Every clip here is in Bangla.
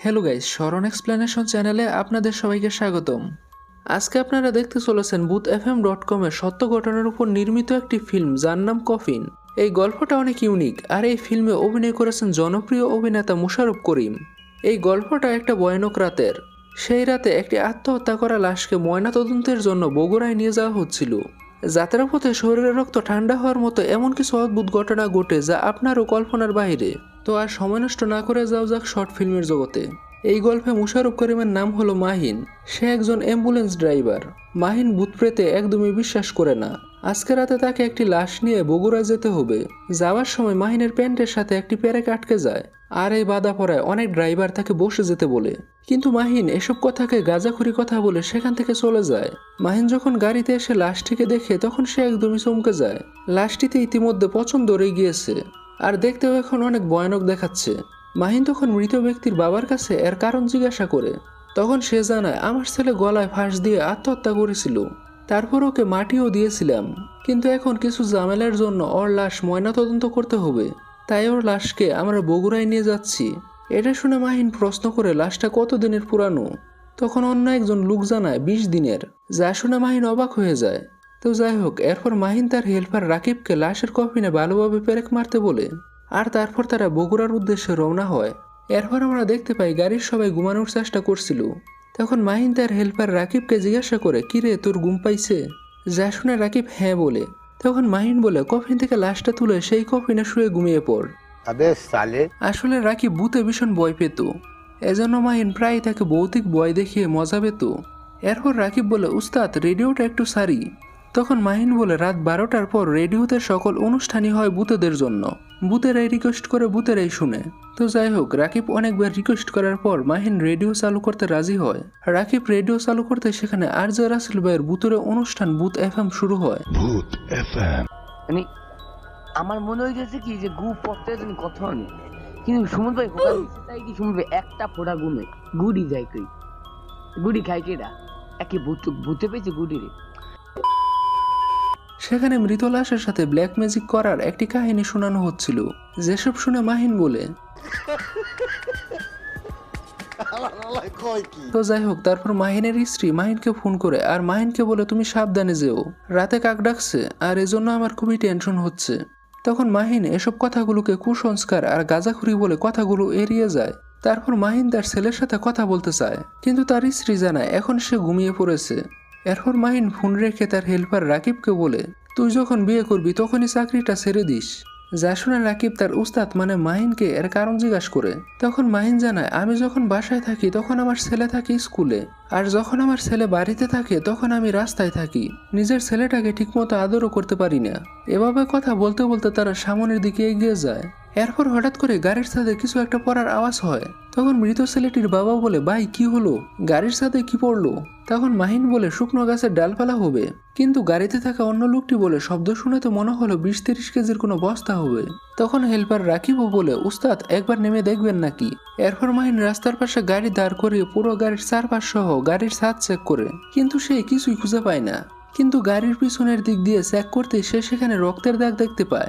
হ্যালো গাইস শরণ এক্সপ্লেনেশন চ্যানেলে আপনাদের সবাইকে স্বাগতম। আজকে আপনারা দেখতে চলেছেন বুথ এফ এম ডট কমের সত্য ঘটনার উপর নির্মিত একটি ফিল্ম যার নাম কফিন এই গল্পটা অনেক ইউনিক আর এই ফিল্মে অভিনয় করেছেন জনপ্রিয় অভিনেতা মুশারফ করিম। এই গল্পটা একটা ভয়ানক রাতের। সেই রাতে একটি আত্মহত্যা করা লাশকে ময়নাতদন্তের জন্য বগুড়ায় নিয়ে যাওয়া হচ্ছিল। যাত্রাপথে শরীরের রক্ত ঠান্ডা হওয়ার মতো এমন কিছু অদ্ভুত ঘটনা ঘটে যা আপনারও কল্পনার বাইরে। তো আর সময় নষ্ট না করে যাও যাক শর্ট ফিল্মের জগতে। এই গল্পে মুশারফ করিমের নাম হলো মাহিন। সে একজন অ্যাম্বুলেন্স ড্রাইভার। মাহিন ভূতপ্রেতে একদমই বিশ্বাস করে না। আজকে রাতে তাকে একটি লাশ নিয়ে বগুড়া যেতে হবে। যাওয়ার সময় মাহিনের প্যান্টের সাথে একটি প্যারেক আটকে যায়। আর এই বাধা পড়ায় অনেক ড্রাইভার তাকে বসে যেতে বলে। কিন্তু মাহিন এসব কথাকে গাঁজাখুরি কথা বলে সেখান থেকে চলে যায়। মাহিন যখন গাড়িতে এসে লাশটিকে দেখে তখন সে একদমই চমকে যায়। লাশটিতে ইতিমধ্যে পছন্দ রয়ে গিয়েছে। আর দেখতেও এখন অনেক ভয়ানক দেখাচ্ছে। মাহিন তখন মৃত ব্যক্তির বাবার কাছে এর কারণ জিজ্ঞাসা করে। তখন সে জানায়, আমার ছেলে গলায় ফাঁস দিয়ে আত্মহত্যা করেছিল। তারপর ওকে মাটিও দিয়েছিলাম, কিন্তু এখন কিছু ঝামেলার জন্য ওর লাশ ময়নাতদন্ত করতে হবে। তাই ওর লাশকে আমরা বগুড়ায় নিয়ে যাচ্ছি। এটা শুনে মাহিন প্রশ্ন করে লাশটা কত দিনের পুরানো? তখন অন্য একজন লোক জানায় বিশ দিনের। যা শুনে মাহিন অবাক হয়ে যায়। তো যাই হোক, এরপর মাহিন তার হেল্পার রাকিবকে লাশের কফিনে ভালোভাবে পেরেক মারতে বলে, আর তারপর তারা বগুড়ার উদ্দেশ্যে রওনা হয়। এরপর আমরা দেখতে পাই গাড়ির সবাই ঘুমানোর চেষ্টা করছিল। তখন মাহিন তার হেল্পার রাকিবকে জিজ্ঞাসা করে কিরে তোর গুম পাইছে? যা শুনে রাকিব হ্যাঁ বলে। তখন মাহিন বলে কফিন থেকে লাশটা তুলে সেই কফিনে শুয়ে ঘুমিয়ে পড়। আসলে রাকিব বুতে ভীষণ ভয় পেত। এজন্য মাহিন প্রায় তাকে ভৌতিক ভয় দেখিয়ে মজা পেত। এরপর রাকিব বলে উস্তাদ রেডিওটা একটু সারি। তখন মাহিন বলে রাত বারোটার পর রেডিওতে সকল অনুষ্ঠানই হয় ভূতেদের জন্য। ভূতেরাই রিকোয়েস্ট করে ভূতেরাই শুনে। তো যাই হোক রাকিব অনেকবার রিকোয়েস্ট করার পর মাহিন রেডিও চালু করতে রাজি হয়। রাকিব রেডিও চালু করতে সেখানে আর জে রাসেল ভাইয়ের ভূতের অনুষ্ঠান ভূত এফ এম শুরু হয়। ভূত এফএম। মানে আমার মনে হইতেছে কি যে গু পড়তে কথা নেই কিন্তু সুমন ভাই হোকা তাই কি ভাই একটা ফোড়া গুমে গুড়ি যায় কই? গুড়ি খাই কেডা? একে ভূত ভূতে পেয়েছে গুড়ি রে সেখানে মৃত লাশের সাথে ব্ল্যাক ম্যাজিক করার একটি কাহিনী শোনানো হচ্ছিল যেসব শুনে মাহিন বলে তো যাই হোক তারপর মাহিনের স্ত্রী মাহিনকে ফোন করে আর মাহিনকে বলে তুমি সাবধানে যেও রাতে কাক ডাকছে আর এজন্য আমার খুবই টেনশন হচ্ছে। তখন মাহিন এসব কথাগুলোকে কুসংস্কার আর গাঁজাখুরি বলে কথাগুলো এড়িয়ে যায়। তারপর মাহিন তার ছেলের সাথে কথা বলতে চায় কিন্তু তার স্ত্রী জানায় এখন সে ঘুমিয়ে পড়েছে। এরপর মাহিন ফোন রেখে তার হেল্পার রাকিবকে বলে, তুই যখন বিয়ে করবি তখনই চাকরিটা ছেড়ে দিস। যা শুনে রাকিব তার উস্তাদ মানে মাহিনকে এর কারণ জিজ্ঞাসা করে। তখন মাহিন জানায়, আমি যখন বাসায় থাকি তখন আমার ছেলে থাকে স্কুলে। আর যখন আমার ছেলে বাড়িতে থাকে তখন আমি রাস্তায় থাকি। নিজের ছেলেটাকে ঠিকমতো আদরও করতে পারি না। এভাবে কথা বলতে বলতে তারা সামনের দিকে এগিয়ে যায়। এরপর হঠাৎ করে গাড়ির সাথে কিছু একটা পড়ার আওয়াজ হয়। তখন মৃত ছেলেটির বাবা বলে, ভাই, কি হলো? গাড়ির সাথে কি পড়ল? তখন মাহিন বলে, শুকনো গাছের ডালপালা হবে। কিন্তু গাড়িতে থাকা অন্য লোকটি বলে, শব্দ শুনে তো মনে হলো বিশ তিরিশ কেজির কোনো বস্তা হবে। তখন হেল্পার রাকিবও বলে, উস্তাদ, একবার নেমে দেখবেন নাকি? এরপর মাহিন রাস্তার পাশে গাড়ি দাঁড় করিয়ে পুরো গাড়ির চারপাশ সহ গাড়ির ছাদ চেক করে। কিন্তু সে কিছুই খুঁজে পায় না। কিন্তু গাড়ির পিছনের দিক দিয়ে চেক করতে সে সেখানে রক্তের দাগ দেখতে পায়।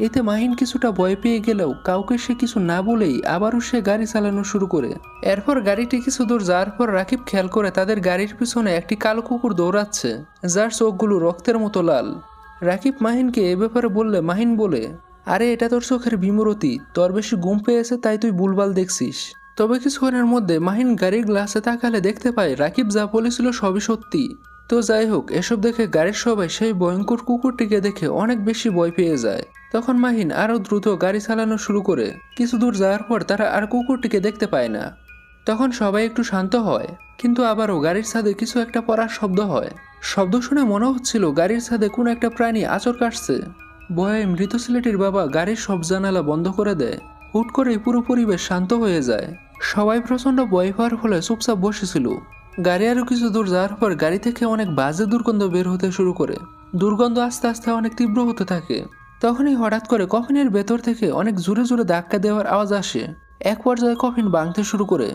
এতে মাহিন কিছুটা ভয় পেয়ে গেলেও কাউকে সে কিছু না বলেই আবারও সে গাড়ি চালানো শুরু করে। এরপর গাড়িটি কিছু দূর যাওয়ার পর রাকিব খেয়াল করে তাদের গাড়ির পিছনে একটি কালো কুকুর দৌড়াচ্ছে, যার চোখগুলো রক্তের মতো লাল। রাকিব মাহিনকে এ ব্যাপারে বললে, মাহিন বলে, আরে, এটা তোর চোখের বিমরতি, তোর বেশি ঘুম পেয়েছে, তাই তুই বুলবাল দেখছিস তবে কিছুক্ষণের মধ্যে মাহিন গাড়ির গ্লাসে তাকালে দেখতে পায় রাকিব যা বলেছিল সবই সত্যি। তো যাই হোক, এসব দেখে গাড়ির সবাই সেই ভয়ঙ্কর কুকুরটিকে দেখে অনেক বেশি ভয় পেয়ে যায়। তখন মাহিন আরও দ্রুত গাড়ি চালানো শুরু করে। কিছু দূর যাওয়ার পর তারা আর কুকুরটিকে দেখতে পায় না। তখন সবাই একটু শান্ত হয়, কিন্তু আবারও গাড়ির ছাদে কিছু একটা পড়ার শব্দ হয়। শব্দ শুনে মনে হচ্ছিল গাড়ির ছাদে কোনো একটা প্রাণী আচর কাটছে। ভয়ে মৃত ছেলেটির বাবা গাড়ির সব জানালা বন্ধ করে দেয়। হুট করেই পুরো পরিবেশ শান্ত হয়ে যায়। সবাই প্রচণ্ড ভয় পাওয়ার ফলে চুপচাপ বসেছিল। গাড়ি আরও কিছু দূর যাওয়ার পর গাড়ি থেকে অনেক বাজে দুর্গন্ধ বের হতে শুরু করে। দুর্গন্ধ আস্তে আস্তে অনেক তীব্র হতে থাকে। তখনই হঠাৎ করে কফিনের ভেতর থেকে অনেক জোরে জোরে ধাক্কা দেওয়ার আওয়াজ আসে। এক পর্যায়ে কফিন ভাঙতে শুরু করে।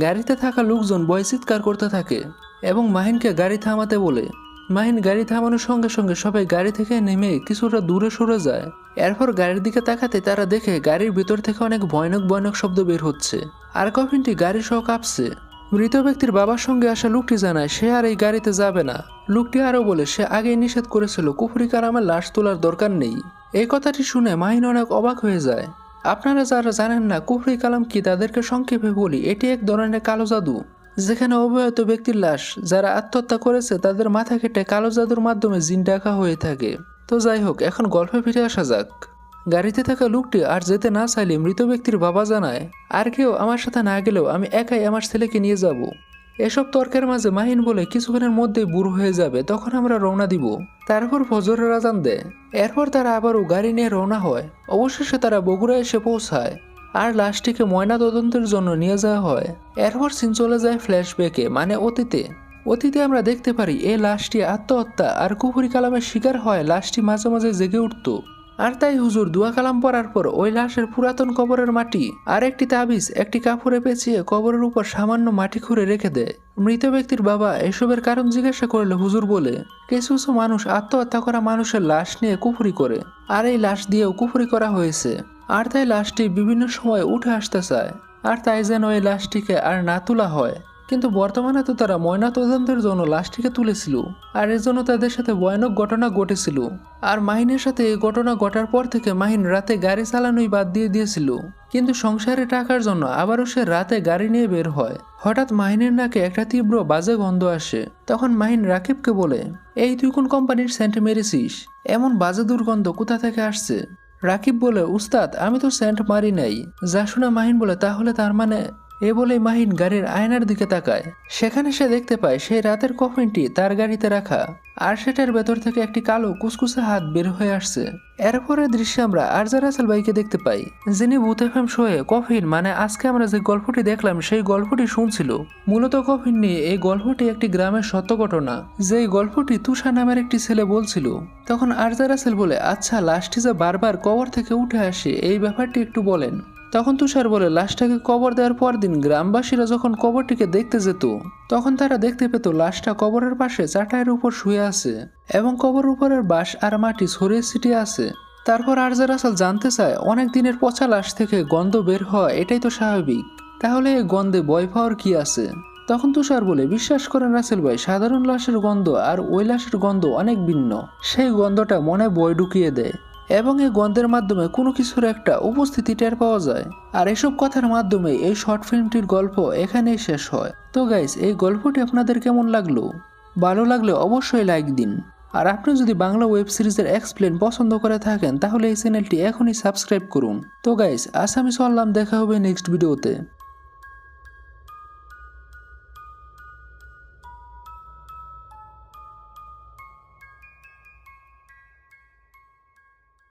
গাড়িতে থাকা লোকজন ভয় চিৎকার করতে থাকে এবং মাহিনকে গাড়ি থামাতে বলে। মাহিন গাড়ি থামানোর সঙ্গে সঙ্গে সবাই গাড়ি থেকে নেমে কিছুটা দূরে সরে যায়। এরপর গাড়ির দিকে তাকাতে তারা দেখে গাড়ির ভিতর থেকে অনেক ভয়ানক ভয়ানক শব্দ বের হচ্ছে আর কফিনটি গাড়ি সহ কাঁপছে। মৃত ব্যক্তির বাবার সঙ্গে আসা লোকটি জানায়, সে আর এই গাড়িতে যাবে না। লোকটি আরও বলে, সে আগেই নিষেধ করেছিল। কুফরি কারামের লাশ তোলার দরকার নেই। এই কথাটি শুনে মাহিন অনেক অবাক হয়ে যায়। আপনারা যারা জানেন না, কুফরি কালাম কি তাদেরকে সংক্ষেপে বলি, এটি এক ধরনের কালো জাদু, যেখানে অবহিত ব্যক্তির লাশ, যারা আত্মহত্যা করেছে, তাদের মাথা কেটে কালো জাদুর মাধ্যমে জিন ডাকা হয়ে থাকে। তো যাই হোক, এখন গল্পে ফিরে আসা যাক। গাড়িতে থাকা লোকটি আর যেতে না চাইলে মৃত ব্যক্তির বাবা জানায়, আর কেউ আমার সাথে না গেলেও আমি একাই আমার ছেলেকে নিয়ে যাব। এসব তর্কের মাঝে মাহিন বলে কিছুক্ষণের মধ্যেই বুড়ো হয়ে যাবে, তখন আমরা রওনা দিব। তারপর ফজরের আজান দেয় এরপর তারা আবারও গাড়ি নিয়ে রওনা হয়। অবশেষে তারা বগুড়া এসে পৌঁছায়। আর লাশটিকে ময়না তদন্তের জন্য নিয়ে যাওয়া হয়। এরপর সিন চলে যায় ফ্ল্যাশব্যাকে মানে অতীতে। অতীতে আমরা দেখতে পারি, এই লাশটি আত্মহত্যা আর কুফুরি কালামের শিকার হয় লাশটি মাঝে মাঝে জেগে উঠত। আর তাই হুজুর দুয়া কালাম পড়ার পর ওই লাশের পুরাতন কবরের মাটি আর একটি তাবিজ, একটি কাপড়ে পেঁচিয়ে কবরের উপর সামান্য মাটি খুঁড়ে রেখে দেয়। মৃত ব্যক্তির বাবা এসবের কারণ জিজ্ঞাসা করলে হুজুর বলে, কিছু কিছু মানুষ আত্মহত্যা করা মানুষের লাশ নিয়ে কুফুরি করে, আর এই লাশ দিয়েও কুফুরি করা হয়েছে। আর তাই লাশটি বিভিন্ন সময় উঠে আসতে চায়, আর তাই যেন এই লাশটিকে আর না তোলা হয়। কিন্তু বর্তমানে তো তারা ময়না তদন্তের জন্য লাশটিকে তুলেছিল আর এর জন্য তাদের সাথে ভয়ানক ঘটনা ঘটেছিল। আর মাহিনের সাথে এই ঘটনা ঘটার পর থেকে মাহিন রাতে গাড়ি চালানোই বাদ দিয়ে দিয়েছিল। কিন্তু সংসারে টাকার জন্য আবারও সে রাতে গাড়ি নিয়ে বের হয়। হঠাৎ মাহিনের নাকে একটা তীব্র বাজে গন্ধ আসে। তখন মাহিন রাকিবকে বলে, এই তুই কোন কোম্পানির সেন্ট মেরেছিস? এমন বাজে দুর্গন্ধ কোথা থেকে আসছে? রাকিব বলে, উস্তাদ, আমি তো সেন্ট মারি নাই। যা শুনে মাহিন বলে, তাহলে তার মানে এ বলেই মাহিন গাড়ির আয়নার দিকে তাকায়। সেখানে সে দেখতে পায় সেই রাতের কফিনটি তার গাড়িতে রাখা। আর সেটার ভেতর থেকে একটি কালো কুসকুসে হাত বের হয়ে আসছে। এরপরের দৃশ্যে আমরা আরজা রাসেল ভাইকে দেখতে পাই, যিনি বুথ এফএম শোয়ে কফিন মানে আজকে আমরা যে গল্পটি দেখলাম সেই গল্পটি শুনছিল। মূলত কফিন নিয়ে এই গল্পটি একটি গ্রামের সত্য ঘটনা, যেই গল্পটি তুষা নামের একটি ছেলে বলছিল। তখন আরজা রাসেল বলে আচ্ছা লাশটি যে বারবার কবর থেকে উঠে আসে, এই ব্যাপারটি একটু বলেন। তখন তুষার বলে, লাশটাকে কবর দেওয়ার পর দিন গ্রামবাসীরা যখন কবরটিকে দেখতে যেত, তখন তারা দেখতে পেত লাশটা কবরের পাশে চাটাইয়ের উপর শুয়ে আছে এবং কবর উপরের বাঁশ আর মাটি ছড়িয়ে ছিটিয়ে আছে। তারপর আরজা রাসাল জানতে চায়, অনেক দিনের পচা লাশ থেকে গন্ধ বের হওয়া এটাই তো স্বাভাবিক। তাহলে এই গন্ধে ভয় পাওয়ার কি আছে? তখন তুষার বলে, বিশ্বাস করেন রাসেল ভাই, সাধারণ লাশের গন্ধ আর ওই লাশের গন্ধ অনেক ভিন্ন। সেই গন্ধটা মনে বয় ঢুকিয়ে দেয়। এবং এই গন্ধের মাধ্যমে কোনো কিছুর একটা উপস্থিতি টের পাওয়া যায়। আর এসব কথার মাধ্যমে এই শর্ট ফিল্মটির গল্প এখানেই শেষ হয়। তো গাইস এই গল্পটি আপনাদের কেমন লাগল? ভালো লাগলে অবশ্যই লাইক দিন। আর আপনি যদি বাংলা ওয়েব সিরিজের এক্সপ্লেন পছন্দ করে থাকেন, তাহলে এই চ্যানেলটি এখনই সাবস্ক্রাইব করুন। তো গাইস আজ আমি দেখা হবে নেক্সট ভিডিওতে